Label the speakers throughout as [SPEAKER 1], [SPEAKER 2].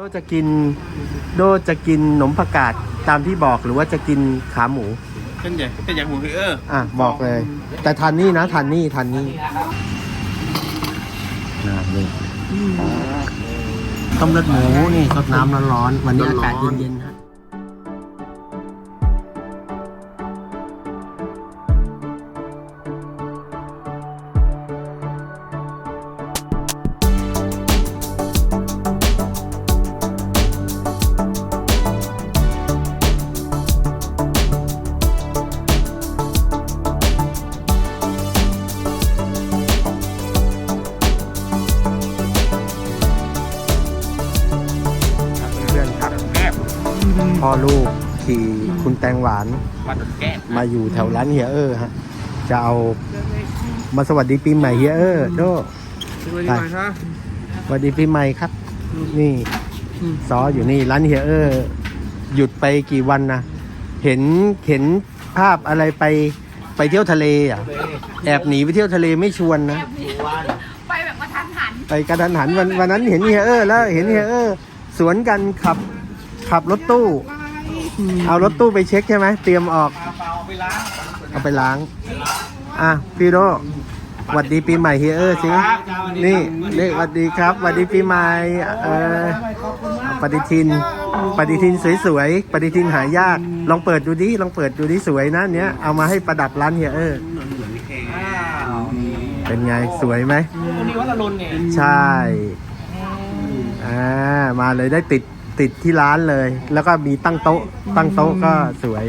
[SPEAKER 1] โดจะกินโดจะกินขนมผักกาดตามที่บอกหรือว่าจะกินขาหมู
[SPEAKER 2] เป็นใหญ่เป็นอย่างหมูคือเออ
[SPEAKER 1] อะบอกเลย แต่ทานนี่นะทานนี่ทานนี่นะนี่ต้มเลือดหมูนี่สดน้ำร้อนๆวันนี้อากาศเย็นๆ พ่อลูกขี่คุณแตงหวาน
[SPEAKER 2] วัดแก้บ
[SPEAKER 1] มาอยู่แถวร้านเฮียเออร์ฮะ จะเอามาสวัสดีปีใหม่เฮียเออร์โด
[SPEAKER 2] ช่วยดีหน่อยครับ
[SPEAKER 1] สวัสดีปีใหม่ครับ นี่ซออยู่นี่ร้านเฮียเออร์หยุดไปกี่วันนะ เห็นเห็นภาพอะไรไปไปเที่ยวทะเลอะ แอบหนีไปเที่ยวทะเลไม่ชวนนะ
[SPEAKER 3] ไปแบบกระทันหัน
[SPEAKER 1] ไปกระทันหันวันวันนั้นเห็นเฮียเออร์แล้วเห็นเฮียเออร์สวนกันขับขับรถตู้ เอารถตู้ไปเช็คใช่ไหมเตรียมออก
[SPEAKER 2] เปล่าไปล้าง
[SPEAKER 1] เอาไปล้าง อะพี่โดหวัดดีปีใหม่เฮียเออร์สินี่นี่หวัดดีครับหวัดดีปีใหม่เออปฏิทิน ปฏิทินสวยๆปฏิทินหายาก ลองเปิดดูดิลองเปิดดูดิสวยนะเนี้ยเอามาให้ประดับร้านเฮียเออร์
[SPEAKER 2] อ้าว
[SPEAKER 1] เป็นไงสวยไหม
[SPEAKER 2] คนนี้วัดละลนเนี่ย
[SPEAKER 1] ใช่อ่ามาเลยได้ติด ติดที่ร้านเลย แล้วก็มีตั้งโต๊ะ ตั้งโต๊ะก็สวย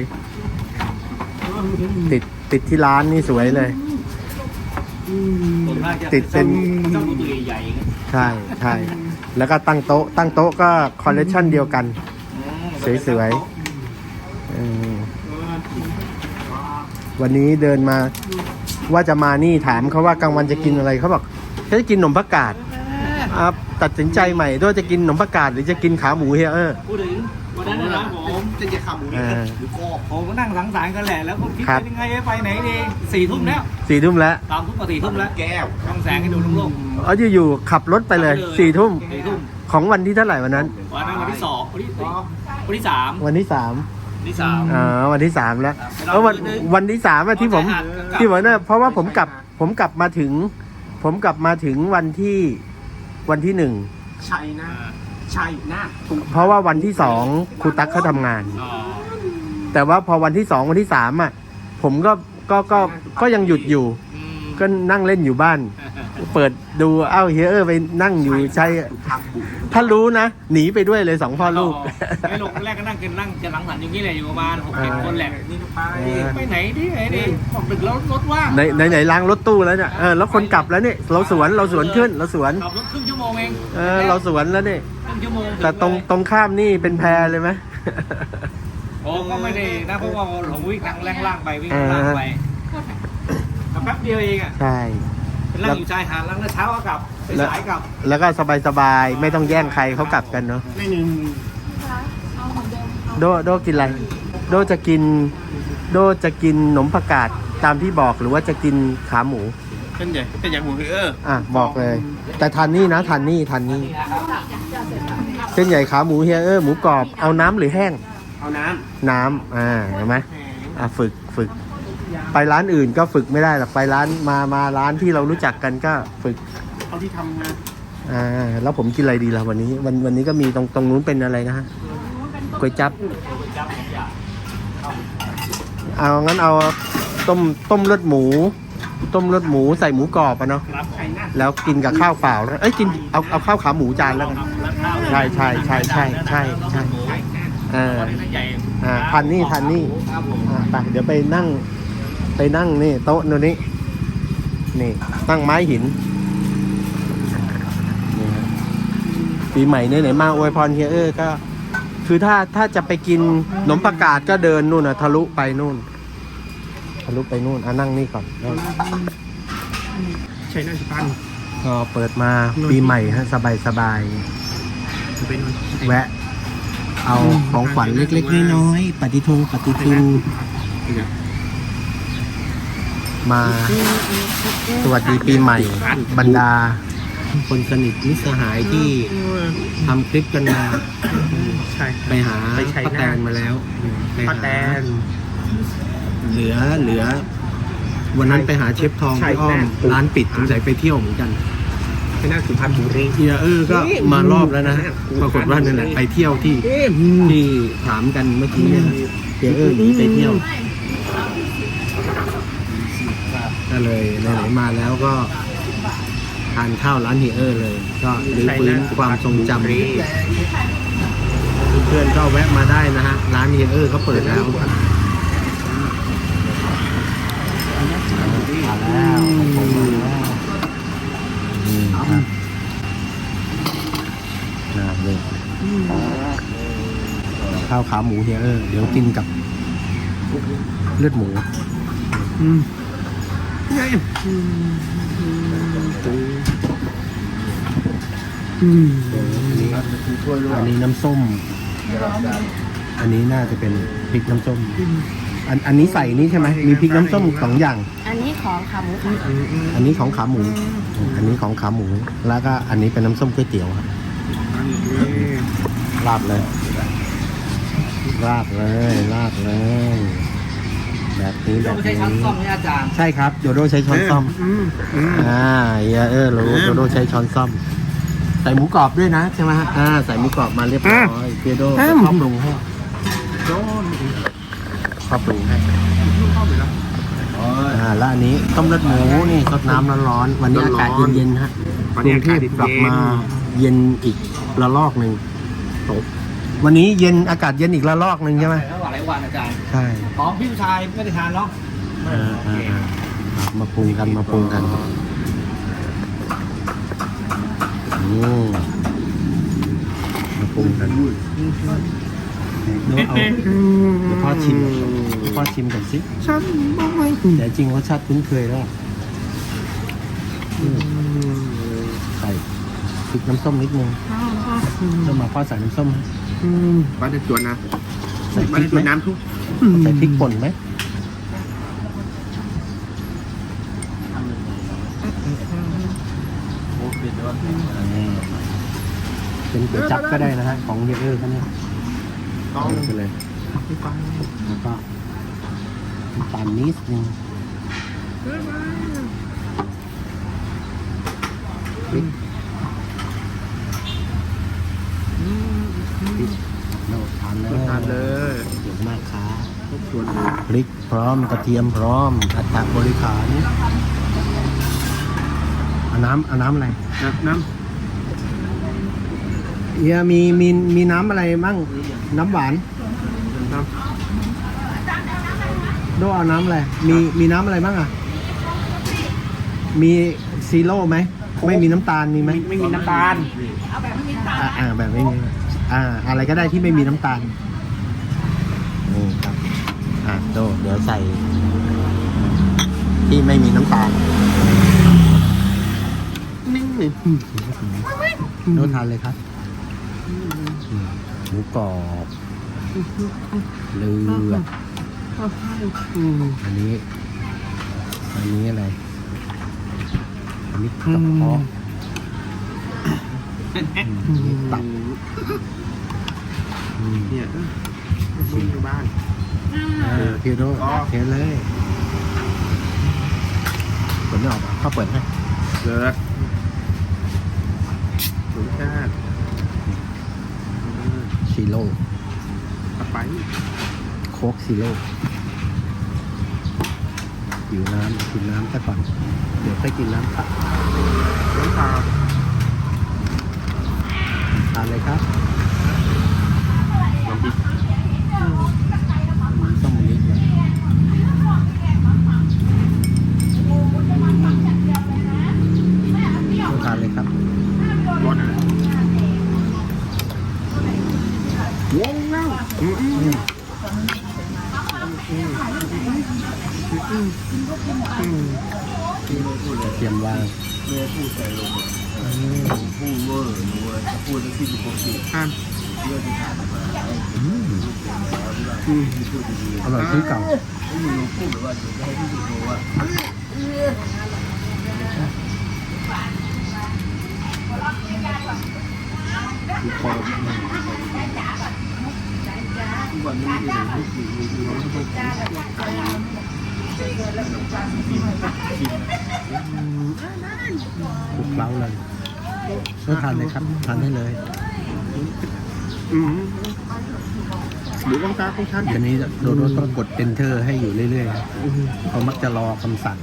[SPEAKER 1] ติดติดที่ร้านนี่สวยเลย ติดเป็น
[SPEAKER 2] เจ้าตัวใหญ่
[SPEAKER 1] ใช่ใช่แล้วก็ตั้งโต๊ะ ตั้งโต๊ะก็คอลเลคชันเดียวกัน สวยๆวันนี้เดินมาว่าจะมานี่ถามเขาว่ากลางวันจะกินอะไรเขาบอกเขาจะกินขนมผักกาด อะตัดสินใจใหม่ด้วยจะกินขนมผักกาดหรือจะกินขาหมูเฮียเออ
[SPEAKER 2] พูดถึงวันนั้นนะผมจะจะขาหมู
[SPEAKER 1] เออ
[SPEAKER 2] หรือคอผมก็นั่งสังสรรค์กันแหละแล้วก็คิด
[SPEAKER 1] ครับ
[SPEAKER 2] ยังไงไปไหนดีสี่ทุ่มแล้ว
[SPEAKER 1] สี่ทุ่มแล้ว
[SPEAKER 2] สามทุ่มกับสี่ทุ่มแล้วแก้วช่องแสงให้ดูโล่ง
[SPEAKER 1] เอาอยู่ๆขับรถไปเลยสี่ทุ่ม
[SPEAKER 2] สี่ทุ่ม
[SPEAKER 1] ของวันที่เท่าไหร่วันนั้น
[SPEAKER 2] วันนั้นวันที่สองวันที่วันที่สาม
[SPEAKER 1] วันที่สาม
[SPEAKER 2] วันที่สาม
[SPEAKER 1] อ๋อวันที่สามแล้วแล้ววันวันที่สามอะที่ผม ที่ผมเนี่ยเพราะว่าผมกลับผมกลับมาถึง ผมกลับมาถึงวันที่ วันที่หนึ่ง
[SPEAKER 2] ใช่นะ ใช่นะ
[SPEAKER 1] เพราะว่าวันที่สองครูตั๊กเขาทำงาน
[SPEAKER 2] อ๋อ
[SPEAKER 1] แต่ว่าพอวันที่สองวันที่สามอะ ผมก็ก็ก็ก็ยังหยุดอยู่
[SPEAKER 2] อืม
[SPEAKER 1] ก็นั่งเล่นอยู่บ้าน เปิดดูเอ้าเฮียเออไปนั่งอยู่ใช่ถ้ารู้นะ หนีไปด้วยเลยสองพ่อลูก
[SPEAKER 2] ไอ้ลงแรกก็นั่งกินนั่งจะหลังสรรค์อยู่นี่แหละอยู่ประมาณหกเจ็ดคนแหละนี่ไป
[SPEAKER 1] เออ
[SPEAKER 2] ไปไหนดิไหนดิบอกดึกแล้วรถว่าง
[SPEAKER 1] ไหนไหนไหนล้างรถตู้แล้วเนี่ยเออแล้วคนกลับแล้วเนี่ยเราสวนเราสวนขึ้นเราสวน
[SPEAKER 2] ขับรถครึ่งชั่ว โมงเอง
[SPEAKER 1] เออเราสวนแล้วเนี่ย
[SPEAKER 2] ครึ่งชั่วโมง
[SPEAKER 1] แต่ตรงตรงข้ามนี่เป็นแพรเลยไหม
[SPEAKER 2] โอ้ก็ไม่ได้นะเพราะว่าผมวิ่งทางแรงล่างไปวิ่งทางล่างไปแป๊บเดียวเองอะ
[SPEAKER 1] ใช่
[SPEAKER 2] เป็นนั่งอยู่ชายหาดแล้วเช้าก็กลับไปสายกลับ
[SPEAKER 1] แล้วก็สบายสบายๆไม่ต้องแย่งใครเขากลับกันเนาะ
[SPEAKER 2] ไม่หนึ่ง
[SPEAKER 3] เอาเหมือนเดิมเอา
[SPEAKER 1] โดโดกินอะไร โดจะกิน โดจะกินขนมผักกาดตามที่บอกหรือว่าจะกินขาหมู
[SPEAKER 2] เป็นใหญ่เป็นอย่างหมูคือเออ
[SPEAKER 1] อะบอกเลย แต่ทานนี่นะทานนี่ทานนี่เส้นใหญ่ขาหมูเฮียเออหมูกรอบเอาน้ำหรือแห้ง
[SPEAKER 2] เอาน้
[SPEAKER 1] น้ำอ่าเห็นไหมำอะฝึกฝึก ไปร้านอื่นก็ฝึกไม่ได้หรอกไปร้านมามาร้านที่เรารู้จักกันก็ฝึก
[SPEAKER 2] เอาที่ทำงาน
[SPEAKER 1] อ่าแล้วผมกินอะไรดีล่ะวันนี้ วันวันนี้ก็มีตรงตรงนู้นเป็นอะไรนะฮะก๋วยจับเอางั้นเอาต้มต้มเลือดหมู ต้มเลือดหมูใส่หมูกรอบอะเนาะ
[SPEAKER 2] รับใครนะ
[SPEAKER 1] แล้วกินกับข้าวเปล่าแล้วเอ้ยกินเอาเอาข้าวขาหมูจานแล้วกันใช่ใช่ใช่ใช่ใช่ใช่เออ
[SPEAKER 2] ใหญ่
[SPEAKER 1] อ่าทันนี่ทันนี่
[SPEAKER 2] ครับผม
[SPEAKER 1] อะไปเดี๋ยวไปนั่ง ไปนั่งนี่โต๊ะนู้นนี่นี่ตั้งไม้หินนี่ฮะปีใหม่เนี่ยไหนมาอวยพรเฮียเออก็ คือถ้าถ้าจะไปกินขนมประกาศก็เดินนู่นน่ะทะลุไปนู่นทะ ลุไปนู่นอะนั่งนี่ก่อนนั่ง
[SPEAKER 2] ใช่น่าจะพัน
[SPEAKER 1] ก็เปิดมาปีใหม่ฮะสบายสบาย
[SPEAKER 2] เป็น
[SPEAKER 1] ๆแวะ เอาของขวัญเล็กๆน้อยๆปฏิทงปฏิทินมา สวัสดีปีใหม่ บรรดา คนสนิทมิตรสหายที่ทำคลิปกันมา
[SPEAKER 4] ใช่
[SPEAKER 1] ไปหา
[SPEAKER 4] ไปชัย
[SPEAKER 1] ป้าแต
[SPEAKER 4] นาท
[SPEAKER 1] นมาแล้วไปห
[SPEAKER 4] ป้าแตน
[SPEAKER 1] เหลือเหลือ วันนั้นไปหาเชฟทอง
[SPEAKER 4] ชัย
[SPEAKER 1] ที่อ้อม
[SPEAKER 4] นาท
[SPEAKER 1] ร้านปิดสงสัยไปเที่ยวเหมือนกัน
[SPEAKER 4] ไปนั่งสุพรรณบุรี
[SPEAKER 1] เฮียเออก็มารอบแล้วนะปรากฏว่านั่นแหละไปเที่ยวที่ที่ถามกันเมื่อกี้เนี่ยนะเฮียเออหนีไปเที่ยวก็เลยไหนๆมาแล้วก็ทานข้าวร้านเฮียเออร์เลย ก็รื้อฟื้นความทรงจำเพื่อนๆก็แวะมาได้นะฮะ ร้านเฮียเออร์เขาเปิดแล้วมา แล้วผมมาแล้วนี่ครับนะเลยข้าวขาหมูเฮียเออเดี๋ยวกินกับ เลือดหมู
[SPEAKER 4] อืม
[SPEAKER 1] อันนี้อันนี้น้ำส้ม อันนี้น่าจะเป็นพริกน้ำส้ม อันอันนี้ใส่นี่ใช่ไหมมีพริกน้ำส้มสองอย่าง
[SPEAKER 3] อันนี้ของขาหมูค่ะ
[SPEAKER 1] อันนี้ของขาหมู อันนี้ของขาหมู แล้วก็อันนี้เป็นน้ำส้มก๋วยเตี๋ยวครับราดเลย ราดเลย ราดเลย แบบนี้แบบนี้
[SPEAKER 2] อาจารย์
[SPEAKER 1] ใช่ครับโดโดใช้ช้อนซ่อม
[SPEAKER 4] อืมอืม
[SPEAKER 1] อ่าเฮียเออรู้
[SPEAKER 4] อืม
[SPEAKER 1] โดโดใช้ช้อนซ่อมใส่หมูกรอบด้วยนะใช่ไหมฮะอ่าใส่หมูกรอบมาเรียบร้อยเพียโด
[SPEAKER 4] อืม
[SPEAKER 1] ชอบปรุงให้ ชอบปรุงให้อ่าแล้วอันนี้ต้มเลือดหมูนี่สดน้ำร้อนๆวันนี้อากาศเย็นๆฮะ
[SPEAKER 4] วัน
[SPEAKER 1] ก
[SPEAKER 4] นี้
[SPEAKER 1] รุง
[SPEAKER 4] อา
[SPEAKER 1] เท
[SPEAKER 4] กาศ
[SPEAKER 1] พ
[SPEAKER 4] เย็น
[SPEAKER 1] กลับมาเย็นอีกระลอกหนึ่งตกวันนี้เย็นอากาศเย็นอีกระลอกหนึ่งใช่ไหม
[SPEAKER 2] แล้วหลายวันอาจารย์
[SPEAKER 1] ใช่
[SPEAKER 2] ของพี่ชายไม่ได้ทานหรอก
[SPEAKER 1] อ่าอ่าอ่ามาปรุงกันมาปรุงกันอืมมาปรุงกัน เดี๋ยวเอาเดี๋ยวพ่อชิมเดี๋ยวพ่อชิมก่อนสิ
[SPEAKER 4] ฉันไม่
[SPEAKER 1] แต่จริงรสชาติคุ้นเคยแล้วอืมใส่พริกน้ำส้มนิดนึงจะมาพ่อใส่น้ำส้มให้
[SPEAKER 4] บ้านในสวนนะ
[SPEAKER 1] ใส่พ
[SPEAKER 4] บ้าน
[SPEAKER 1] ริ
[SPEAKER 4] ใน
[SPEAKER 1] ก
[SPEAKER 4] ส
[SPEAKER 1] ไห
[SPEAKER 4] วน
[SPEAKER 1] ม
[SPEAKER 4] น้ำทุก
[SPEAKER 1] ใส่พริกป่นไหมเป็นก๋วยจับก็ได้นะฮะของเยเออร์เขาเนี่ย
[SPEAKER 4] ต้อง
[SPEAKER 1] เอาไปเลยแล้วก็น้ำตาลนิดนึงพริกพริกโน่ทานเลย
[SPEAKER 4] ทานเลย
[SPEAKER 1] เดี๋ยวมากครับ
[SPEAKER 4] ทุกสวนเลย
[SPEAKER 1] พริกพร้อมกระเทียมพร้อมอัตราบริขารเอาน้ำเอาน้ำอะไร
[SPEAKER 4] น้ำน้
[SPEAKER 1] เฮียมีมีมีน้ำอะไรบ้างน้ำหวานำ
[SPEAKER 4] น้
[SPEAKER 1] โดเอาน้ำอะไรมีมีน้ำอะไรบ้างอะ มีซีโร่ไหมไม่มีน้ำตาลมีไหมำ
[SPEAKER 4] ไม่มีน้ำตาล
[SPEAKER 1] อ่าอ่าแบบไม่มีอ่า อะไรก็ได้ที่ไม่มีน้ำตาลนี่ครับอ่าโดเดี๋ยวใส่ ที่ไม่มีน้ำตาล
[SPEAKER 4] นิ่งเลย
[SPEAKER 1] โดทานเลยครับอืม หมูกรอบเลือดอันนี้ อันนี้อะไร อันนี้กระเพาะอืมตับอืม
[SPEAKER 4] เนี่ยชิมอยู่บ้าน
[SPEAKER 1] อ่าพี่โด
[SPEAKER 4] อ๋อ
[SPEAKER 1] เทเลยเปิดไม่ออกอะเขาเปิดให้
[SPEAKER 4] เลิศสุชาติ
[SPEAKER 1] ซี โร่
[SPEAKER 4] ต่อไป
[SPEAKER 1] โค้กซีโร่หิวน้ำกินน้ำซะก่อน เดี๋ยวค่อยกินน้ำตัก
[SPEAKER 4] น้ำตาล
[SPEAKER 1] ทานเลยครับ
[SPEAKER 4] น้ำพริก
[SPEAKER 1] ต้มมันนิดเลยทานเลยครับ
[SPEAKER 4] รสอะไรวงเล่าอืมอืมอืม
[SPEAKER 1] เตรียมวาง
[SPEAKER 4] อ่าน
[SPEAKER 1] อืมอร่อยที่เก่าคลุกเคล้าเลยก็ทานเลยครับ ทานได้เลย
[SPEAKER 4] อืม หรือต้องตาของฉัน
[SPEAKER 1] ทีนี้โดโดต้องกด enter ให้อยู่เรื่อยๆเขามักจะรอคำสั่ง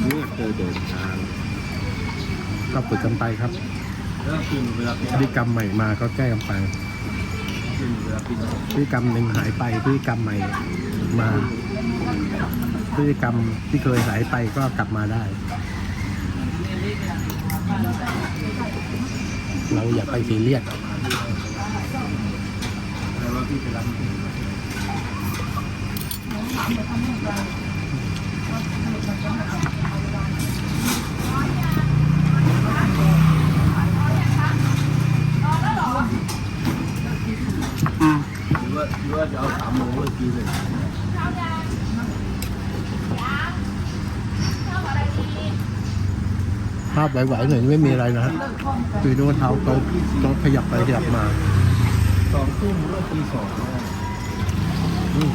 [SPEAKER 4] เมื่อเจอเดินทาง
[SPEAKER 1] ก็ฝึกกันไปครับพฤติกรรมใหม่มาก็แก้กันไปพฤติกรรมหนึ่งหายไปพฤติกรรมใหม่มาพฤติกรรมที่เคยหายไปก็กลับมาได้ เราอย่าไปซีเรียส
[SPEAKER 2] หรือว่าหรือว่าจะเอาสามโมงเมื่อกี้เลยา
[SPEAKER 1] พไหวๆหน่อยไม่มีอะไรนะฮะคือโดนเท้าเขาเขาขยับไปขยับมา
[SPEAKER 2] สองทุ่มเมื่อตีสองสองทุ่ม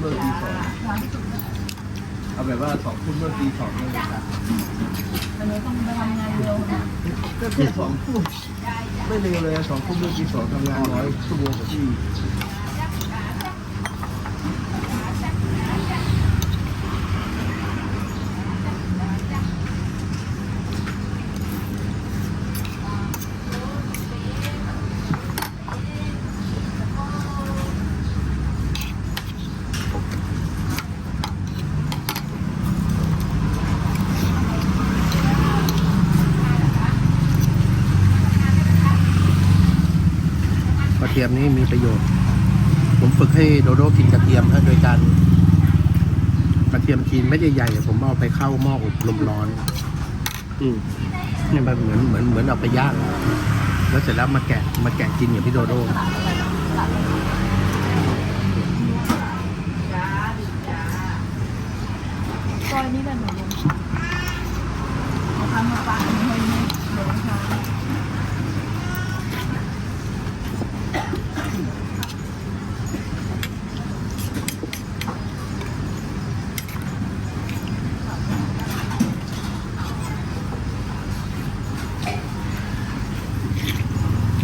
[SPEAKER 2] เมื่อตีสองเอาแบบว่าสองทุ่มเมื่อตีสองเลยครับ
[SPEAKER 4] วันนี้ต้องไปทำงาน
[SPEAKER 1] เร็วนะ
[SPEAKER 2] ก็แค่สองทุ่มไม่เร็วเลยสองทุ่มเมื่อตีสองทำงานร้อยชั่วโมงกว่าที่
[SPEAKER 1] ทียมนี่มีประโยชน์ ผมฝึกให้โดโดกินกระเทียมฮะโดยการกระเทียมจีนไม่ได้ใหญ่ๆผมเอาไปเข้าหม้ออบลมร้อน
[SPEAKER 4] อืม
[SPEAKER 1] นี่มันเหมือนเหมือนเหมือนเอาไปย่างแล้วเสร็จแล้วมาแกะมาแกะกินอย่างพี่โดโด
[SPEAKER 3] ซอยนี้เป็นหนูลงทำมาฝากให้ไหมเดี๋ยวค่ะ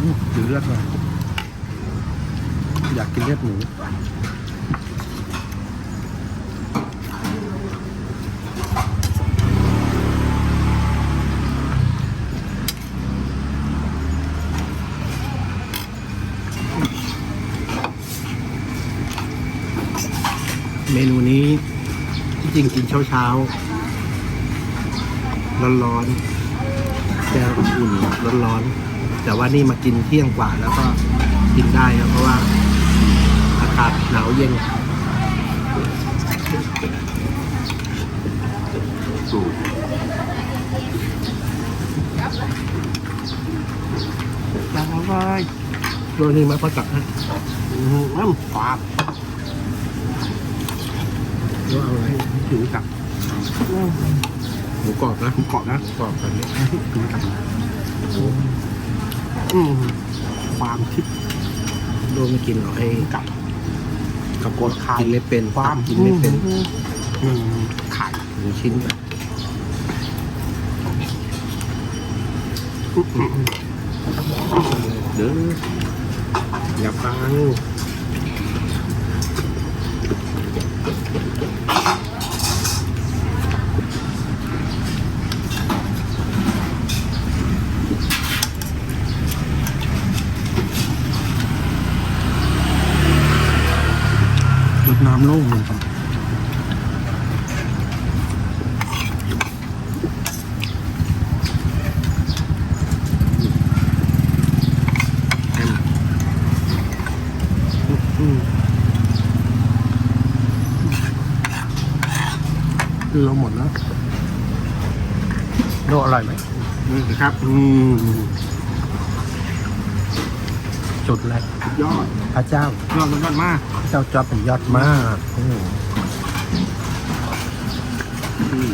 [SPEAKER 1] อืมดูเลือดหน่อยอยากกินเลือดหมู เมนูนี้ที่จริงกินเช้าเช้าร้อนร้อนๆแก้วอุ่นร้อนร้อนๆแต่ว่านี่มากินเที่ยงกว่าแล้วก็กินได้ครับเพราะว่าอากาศหนาวเย็น
[SPEAKER 4] สูตร
[SPEAKER 1] จังเลยโดนนี่มาพอจับนะอืมน้ำปาบ แล้วเอาอะไรถึงกับหมูกรอบนะหมูกรอบนะกรอบแบบนี้ถึงกับอืมความคิดโดนไม่กินหรอกไอ้กับกับกดคายกินไม่เป็นความกินไม่เป็นอืมไข่หนึ่งชิ้นแบบอืมเด้ออย่าฟังรดน้ำโล่งเลยครับคือเราหมดแล้วโดอร่อยไหม
[SPEAKER 4] นี่ครับ
[SPEAKER 1] อืม สุดเลย
[SPEAKER 4] ยอด
[SPEAKER 1] พระเจ้า ย
[SPEAKER 4] อดยอดมาก
[SPEAKER 1] พระเจ้าจอบเป็นยอดมากอืม
[SPEAKER 4] อืม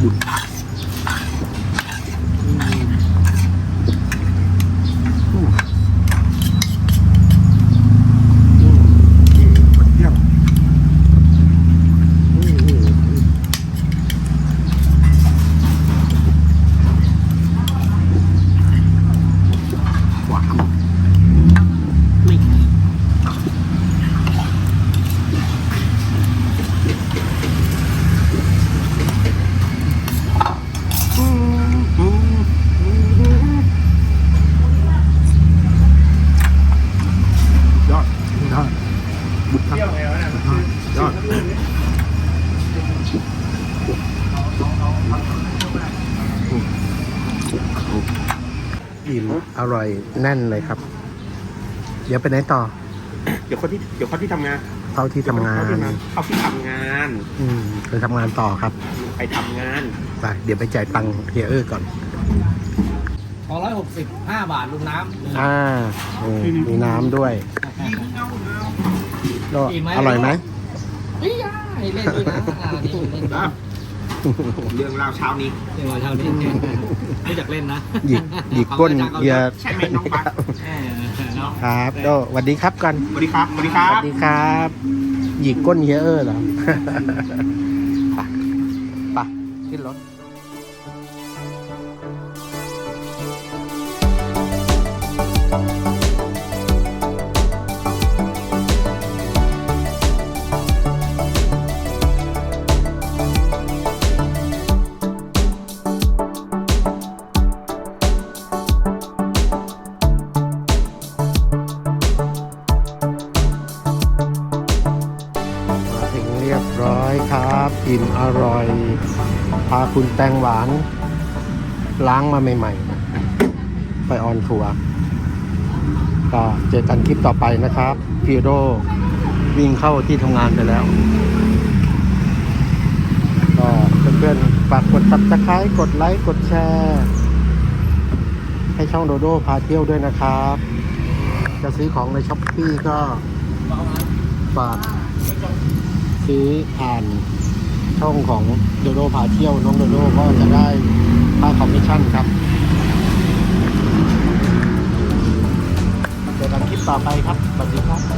[SPEAKER 4] บุญเที่ยงหวานไม่อืมอืมอืมยอดยอดบุญครับ
[SPEAKER 2] เที่ยวไงวะเนี่ย
[SPEAKER 4] ยอด
[SPEAKER 1] อิ่มอ ร่อยแน่นเลยครับ เดี๋ยวไปไหนต่อ
[SPEAKER 4] เดี๋ยวคนที่เดี๋ยวคนที่ทำงาน
[SPEAKER 1] เข้าที่ทำงาน
[SPEAKER 4] เข้าที่ทำงาน
[SPEAKER 1] อืมไปทำงานต่อครับ
[SPEAKER 4] ไปทำงาน
[SPEAKER 1] ไปเดี๋ยวไปจ่ายตังค์เฮียเออร์ก่อน
[SPEAKER 2] สองร้อยหกสิบห้าบาทลุงน้ำ
[SPEAKER 1] อ่าอืมมีน้ำด้วยก็
[SPEAKER 2] อิ่มไหม
[SPEAKER 1] อร่อยไหม
[SPEAKER 2] เฮ้ยย่าเล่นด้วยนะอ่านี่ เล่นด้วย
[SPEAKER 4] เรื่องราวเช้านี้
[SPEAKER 2] เดี๋ยวเท่านี้ไม่อยากเล่นนะ
[SPEAKER 1] หยิกหยิกก้นเฮีย
[SPEAKER 4] ใช่ไหมน้องบัส
[SPEAKER 2] เออเนาะ
[SPEAKER 1] ครับโดสวัสดีครับกัน
[SPEAKER 4] สวัสดีครับสวัสดีครั
[SPEAKER 1] ส
[SPEAKER 4] บ
[SPEAKER 1] วัสดีครับ หยิกก้นเฮียเออร์เหรอ ไปไปขึ้นรถ พาคุณแตงหวาน ล้างมาใหม่ๆนะไปออนทัวร์ก็เจอกันคลิปต่อไปนะครับพีโรวิ่งเข้าที่ทำงานไปแล้ว ก็เพื่อนๆฝากกด subscribe กดไลค์กดแชร์ให้ช่องโดโดพาเที่ยวด้วยนะครับ จะซื้อของในช้อปปี้ก็ฝากซื้อผ่าน ช่องของโดโดพาเที่ยวน้องโดโดก็จะได้ค่าคอมมิชชั่นครับเจอกันคลิปต่อไปครับสวัสดีครับ